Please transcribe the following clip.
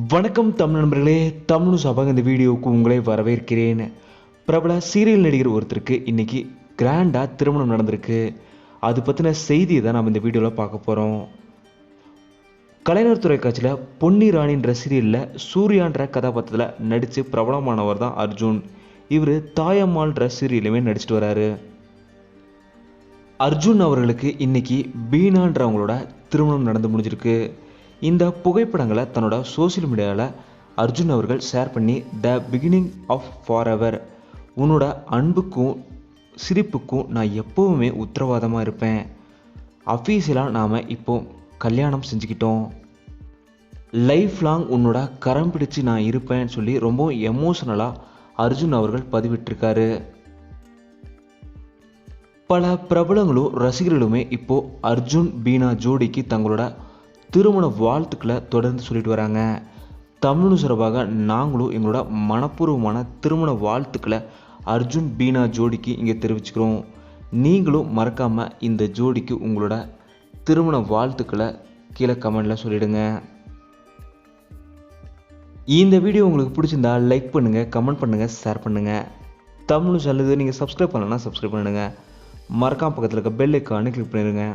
வணக்கம் தமிழ் நண்பர்களே தமிழ் சபாக இந்த வீடியோவுக்கு உங்களை வரவேற்கிறேன். பிரபல சீரியல் நடிகர் ஒருத்தருக்கு இன்னைக்கு கிராண்டாக திருமணம் நடந்திருக்கு. அது பற்றின செய்தியை தான் நம்ம இந்த வீடியோவில் பார்க்க போகிறோம் கலைஞர் தொலைக்காட்சியில் பொன்னி ராணின்ற சீரியலில் சூர்யான்ற கதாபாத்திரத்தில் நடித்து பிரபலமானவர் தான் அர்ஜுன். இவர் தாயம்மாள்ன்ற சீரியலுமே நடிச்சிட்டு வராரு. அர்ஜுன் அவர்களுக்கு இன்னைக்கு பீனான்றவங்களோட திருமணம் நடந்து முடிஞ்சிருக்கு. இந்த புகைப்படங்களை தன்னோட சோஷியல் மீடியாவில் அர்ஜுன் அவர்கள் ஷேர் பண்ணி the beginning of forever உன்னோட அன்புக்கும் சிரிப்புக்கும் நான் எப்போவுமே உத்தரவாதமாக இருப்பேன். அஃபீஷியலாக நாம் இப்போ கல்யாணம் செஞ்சுக்கிட்டோம். லைஃப் லாங் உன்னோட கரம் பிடிச்சு நான் இருப்பேன்னு சொல்லி ரொம்ப எமோஷனலாக அர்ஜுன் அவர்கள் பதிவிட்டிருக்காரு. பல பிரபலங்களும் ரசிகர்களுமே இப்போது அர்ஜுன் பீனா ஜோடிக்கு தங்களோட திருமண வாழ்த்துக்களை தொடர்ந்து சொல்லிட்டு வராங்க. தமிழ் சார்பாக நாங்களும் எங்களோட மனப்பூர்வமான திருமண வாழ்த்துக்களை அர்ஜுன் பீனா ஜோடிக்கு இங்கே தெரிவிச்சுக்கிறோம். நீங்களும் மறக்காமல் இந்த ஜோடிக்கு உங்களோட திருமண வாழ்த்துக்களை கீழே கமெண்டில் சொல்லிடுங்க. இந்த வீடியோ உங்களுக்கு பிடிச்சிருந்தா லைக் பண்ணுங்கள் கமெண்ட் பண்ணுங்கள் ஷேர் பண்ணுங்கள் தமிழ் சேனலுக்கு நீங்கள் சப்ஸ்கிரைப் பண்ணலன்னா சப்ஸ்கிரைப் பண்ணுங்கள் மறக்காம பக்கத்தில் இருக்க பெல் ஐக்கானு கிளிக் பண்ணிடுங்க.